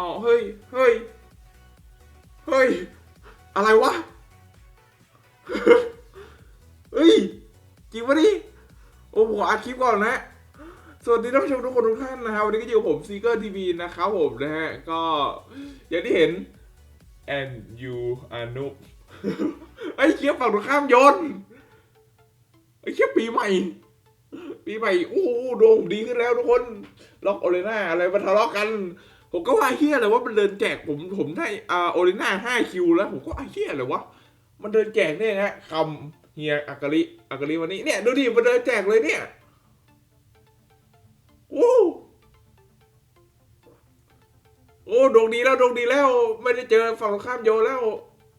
อ๋อเฮ้ย เฮ้ย เฮ้ย อะไรวะ เฮ้ย จริงปะนี่โอ้ผมอัดคลิปก่อนนะ สวัสดีท่านผู้ชมทุกคนทุกท่านนะครับวันนี้ก็อยู่กับผมซีเกอร์ทีวีนะครับผมนะฮะ ก็อย่างที่เห็น and you are no ไอ้เคียบฝั่งตรงข้ามโยนไอ้เคียบปีใหม่ ปีใหม่โอ้โหดวงดีขึ้นแล้วทุกคน ล็อกโอเลน่าอะไรมาทะเลาะกัน ผมก็ว่าเฮียอะไรว่ามันเดินแจกผมผมได้อ่าโอเลน่าห้าคิวแล้ว ผมก็ไอ้เฮียอะไรวะมันเดินแจกเนี่ยนะคำเฮียอากาลิอากาลิวันนี้เนี่ยดูดิมันเดินแจกเลยเนี่ยโอ้โอ้ดวงดีแล้วดวงดีแล้ว ไม่ได้เจอฝั่งข้ามโยแล้ว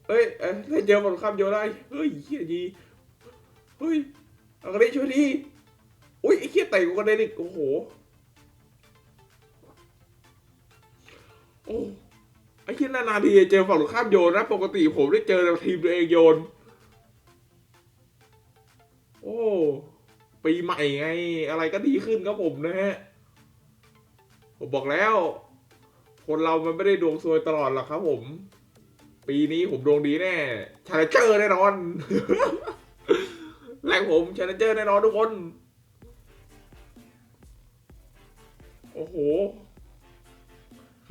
เอ้ยเอ้ยได้เจอฝั่งตรงข้ามโยแล้วเฮ้ยเฮียดีเฮ้ยอากาลิช่วยดีอุ้ยไอ้เฮียไต่กูก็ได้ดิโอ้โห ไอ้ที่นานๆทีจะเจอฝั่งตรงข้ามโยนนะปกติผมได้เจอแต่ทีมตัวเองโยน โอ้ปีใหม่ไง อะไรก็ดีขึ้นครับผมนะฮะผมบอกแล้ว คนเรามันไม่ได้ดวงซวยตลอดหรอกครับผม ปีนี้ผมดวงดีแน่ชาเลเจอร์แน่นอนแรงผมชาเลเจอร์แน่นอนทุกคน โอ้โห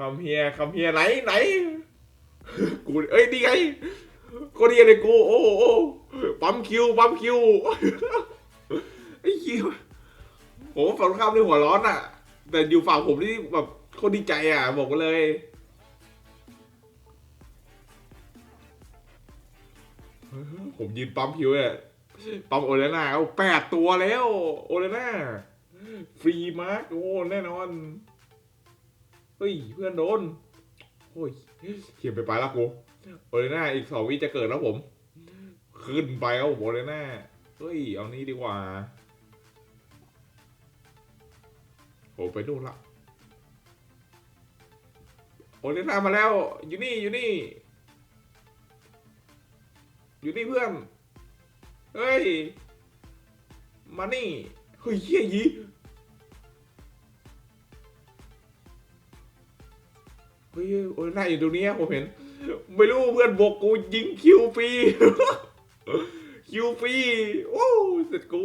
คำเฮียคำเฮียไหนไหน กูเอ้ยนี่ไงก็ดีเลยกูโอ้โอ้ปั๊มคิวปั๊มคิวไอ้คิวผมฝั่งข้ามนี่หัวร้อนอะ แต่อยู่ฝั่งผมนี่แบบโคนดีใจอะ บอกมาเลยผมยืนปั๊มคิวเนี่ยปั๊มโอเลน่าเอาแปดตัวแล้ว โอเลน่าฟรีมาร์กโอ้แน่นอน เฮ้ยเพื่อนโดนโอ้ยเขียนไปไปแล้วกูโอเลน่าอีกสองวิจะเกิดแล้วผม ขึ้นไปแล้วโอเลน่าเฮ้ยเอานี้ดีกว่าโอ้ไปดูนละโอเลน่ามาแล้วอยู่นี่อยู่นี่ อยู่นี่เพื่อน เฮ้ย มานี่เฮ้ยเฮียยี ฮ้ยโอ้ยน้าอยู่ตรงนี้ผมเห็น ไม่รู้เพื่อนบอกกูยิงคิวฟรีคิวฟรีโอ้เสร็จกู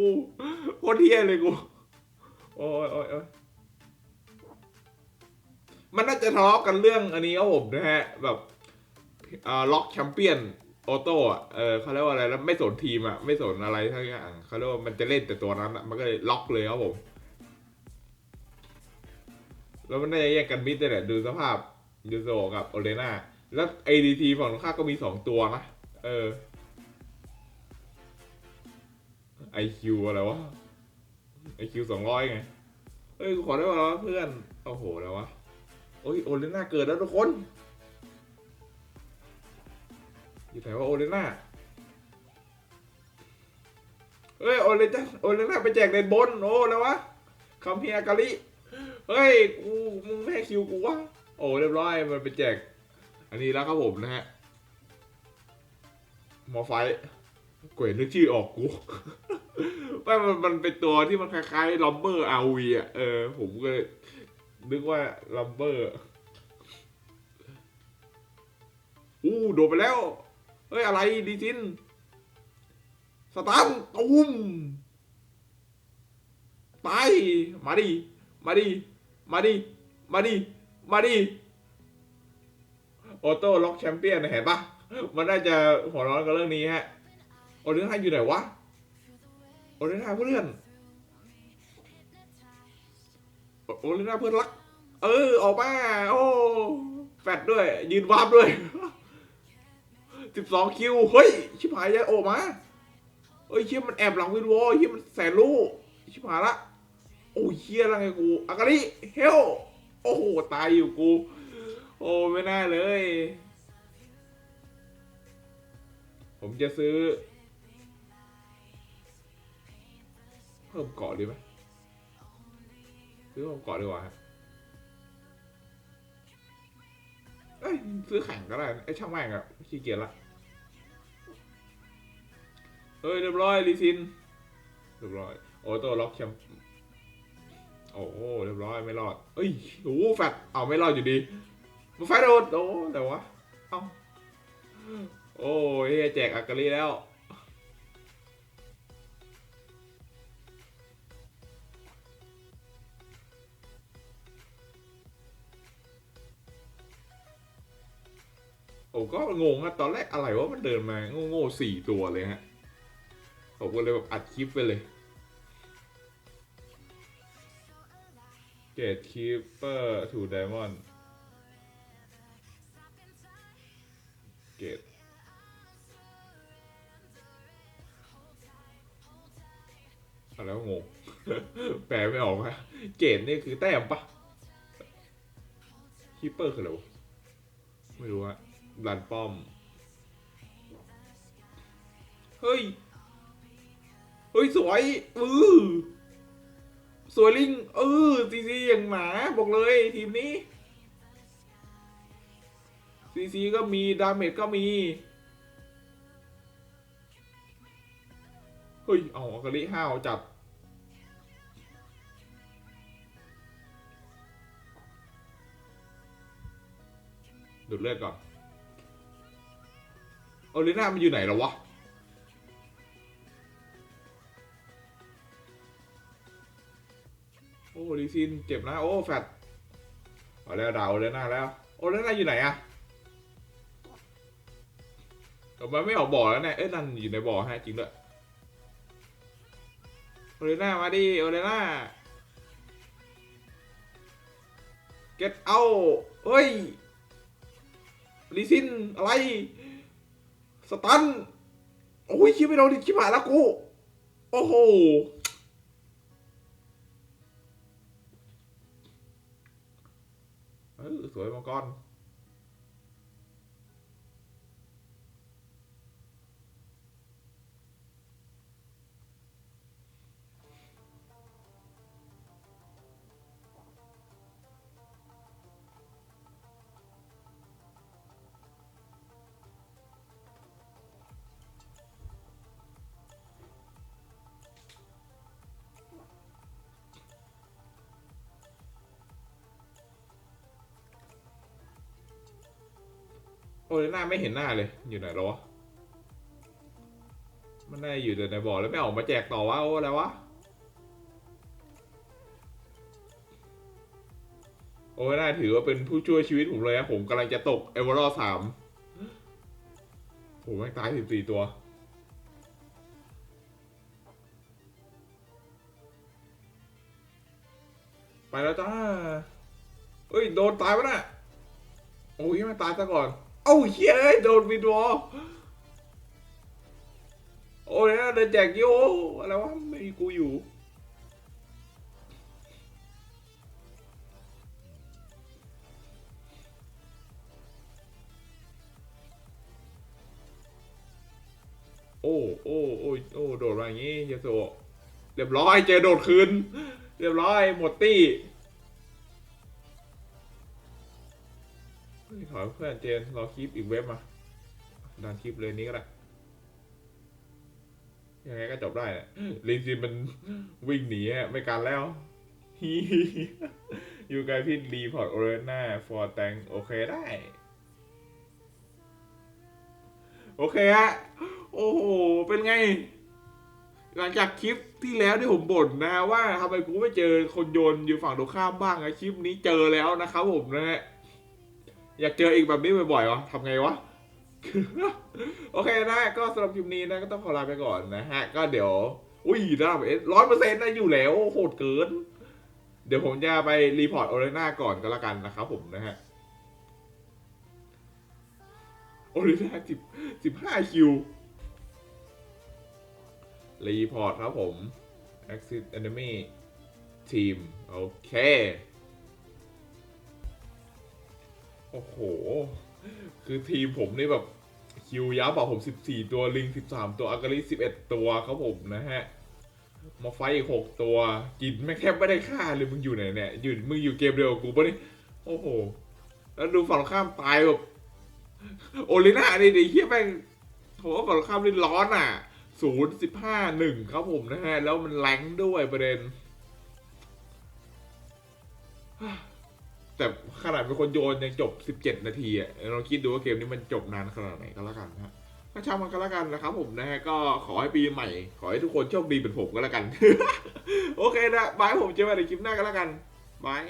โคตรเที่ยเลยกู โอ้ยโอ้ยโอ้ยมันน่าจะทะเลาะกันเรื่องอันนี้ครับผมนะฮะ แบบล็อกแชมเปี้ยนออโต้อะเออเขาเรียกว่าอะไรแล้วไม่สนทีมอะไม่สนอะไรทั้งอย่างเขาเรียกว่ามันจะเล่นแต่ตัวนั้นอะมันก็เลยล็อกเลยครับผม แล้วมันน่าจะแยกกันมิดเลยแหละดูสภาพ ยูโซกับโอเลนาแล้ว ADT ฝั่งตรงข้ามก็มีสองตัวนะเออ IQ อะไรวะ IQ สองร้อยไงเอ้ยกูขอได้ป่าวะเพื่อนโอ้โหแล้ววะโอ้ยโอเลน่าเกิดแล้วทุกคน อยู่ไหนว่าโอเลน่าเฮ้ยโอเลน่าโอเลน่าไปแจกเลนบนโอ้แล้ววะคัมเฮียกาลิเฮ้ยกูมึงไม่ให้คิวกูวะ โอ้เรียบร้อยมันไปแจก อันนี้แล้วครับผมนะฮะหมอไฟกวยนึกชื่อออกกูว่ามันมันเป็นตัวที่มันคล้ายๆลัมเบอร์อาวีอะเออ ผมก็เลยนึกว่าลัมเบอร์อู้โดดไปแล้ว เฮ้ย อะไรดีจิน สตาร์ตุ้มไป มาดิ มาดิ มาดิ มาดิ มาดิออโต้ล็อกแชมเปี้ยนเห็นปะมันน่าจะหัวร้อนกับเรื่องนี้ฮะ โอเดน่าอยู่ไหนวะ โอเดน่าเพื่อนโอเดน่าเพื่อนรัก เออ ออกมา โอ้ แฟดด้วย ยืนวาร์ปด้วยสิบสองคิว เฮ้ย ชิบหายยายโอมาเฮ้ยเชี่ยมันแอบหลังวินโวเชี่ยมันแสนรู้ชิบหายละ โอ้ยเชี่ยอะไรกูอากาลิเฮล โอ้โห ตายอยู่กู โอ้ไม่น่าเลย ผมจะซื้อ เพิ่มเกาะดีไหมซื้อเพิ่มเกาะดีกว่าฮะเอ้ยซื้อแข่งก็ได้ไอ้ช่างแม่งอะขี้เกียจละเฮ้ยเรียบร้อยลีซินเรียบร้อยโอโต้ล็อกแชมป์ โอ้โหเรียบร้อยไม่รอดเอ้ยโอ้โหแฟดเอาไม่รอดอยู่ดีมาไฟดโดนโอ้แต่วะเอ้าโอ้ยแจกอากาลีแล้วผมก็งงอะตอนแรกอะไรวะมันเดินมาโง่ๆสี่ตัวเลยฮะผมก็เลยแบบอัดคลิปไปเลย เกตคีเปอร์ทูไดมอนด์เกตอะไรวงงแปลไม่ออกอะเกตนี่คือแต้มปะคีเปอร์คืออะไรวะไม่รู้อะดันป้อม เฮ้ย เฮ้ย สวย อือ สวยลิงเออซีซีอย่างหนาบอกเลยทีมนี้ซีซีก็มี ดาเมจก็มี เฮ้ย เอาอกาลิห้าวจัดดูดเลือดก่อนโอลิน่ามันอยู่ไหนแล้ววะ โอ้ดีซินเจ็บนะโอ้แฟดเอาแล้วดาวเลน่าแล้ว โอเลน่าอยู่ไหนอะออกมไม่ออกบ่อแล้วเนี่ยเอ้ยนั่นอยู่ในบ่อฮะจริงด้วยโอเลน่ามาดิโอเลน่า get out เฮ้ยดีซินอะไร สตัน โอ้ยคิดไม่โดนดิคิดหายแล้วกู โอ้โห อ โอ้ยหน้าไม่เห็นหน้าเลย อยู่ไหนแล้วะมันได้อยู่แต่ในบ่อแล้วไม่ออกมาแจกต่อวะโอ้อะไรวะ โอ้ยน่าถือว่าเป็นผู้ช่วยชีวิตผมเลยนะผมกำลังจะตกเอเวอร์สามผมแม่งตายสิบสี่ตัวไปแล้วจ้าเอ้ย โดนตายวะน่ะโอ้ยมันตายซะก่อน เอ้าเฮียเอ้ยโดนวิดวอลโอ้ยนะเดินแจกโยอะไรวะไม่มีกูอยู่ โอ้โอ้โอ้โอ้โดดมาอย่างงี้เยโซเรียบร้อยเจอโดดคืน เรียบร้อยหมดตี้ อยเพื่อนเจนรอคลิปอีกเว็บมาดันคลิปเลยนี้ก็ได้ยังไงก็จบได้แหละลินซินมันวิ่งหนีอะไม่กันแล้วฮีอยู่ไกลพี่รีพอร์ตโอเรน่าฟอร์แตงโอเคได้ โอเคฮะ โอ้โห เป็นไง หลังจากคลิปที่แล้วที่ผมบ่นนะว่าทำไมกูไม่เจอคนโยนอยู่ฝั่งตรงข้ามบ้างอะคลิปนี้เจอแล้วนะครับผมนะฮะ อยากเจออีกแบบนี้บ่อยๆวะทำไงวะ โอเคนะ ก็สำหรับคลิปนี้นะก็ต้องขอลาไปก่อนนะฮะ ก็เดี๋ยว อุ้ยได้เอร้อยเปอร์เซ็นต์ได้อยู่แล้วโหดเกิน เดี๋ยวผมจะไปรีพอร์ตโอเรน่าก่อนก็แล้วกันนะครับผมนะฮะโอเรน่าสิบสิบห้าคิว รีพอร์ตครับผม exit enemy team โอเค โอ้โห คือทีมผมนี่แบบคิวยับอะผม 14 ตัวลิง 13 ตัวอากาลิ11 ตัวครับผมนะฮะ มาไฟอีก 6 ตัว กินแม่แทบไม่ได้ค่าเลยมึงอยู่ไหนเนี่ยอยู่มึงอยู่เกมเดียวกับกูปะนี่โอ้โห แล้วดูฝั่งข้ามตายแบบโอลิน่านี่ดิเฮียแม่งโหฝั่งข้ามนี่ร้อนอะศูนย์สิบห้าหนึ่งครับผมนะฮะ แล้วมันแรงด้วยประเด็น แต่ขนาดเป็นคนโยนยังจบ 17 นาทีอะเราคิดดูว่าเกมนี้มันจบนานขนาดไหนก็แล้วกันนะฮะก็ช่างมันก็แล้วกันนะครับผมนะฮะก็ขอให้ปีใหม่ ขอให้ทุกคนโชคดีเป็นผมก็แล้วกัน โอเคนะบายผมเจอกันในคลิปหน้าก็แล้วกันบาย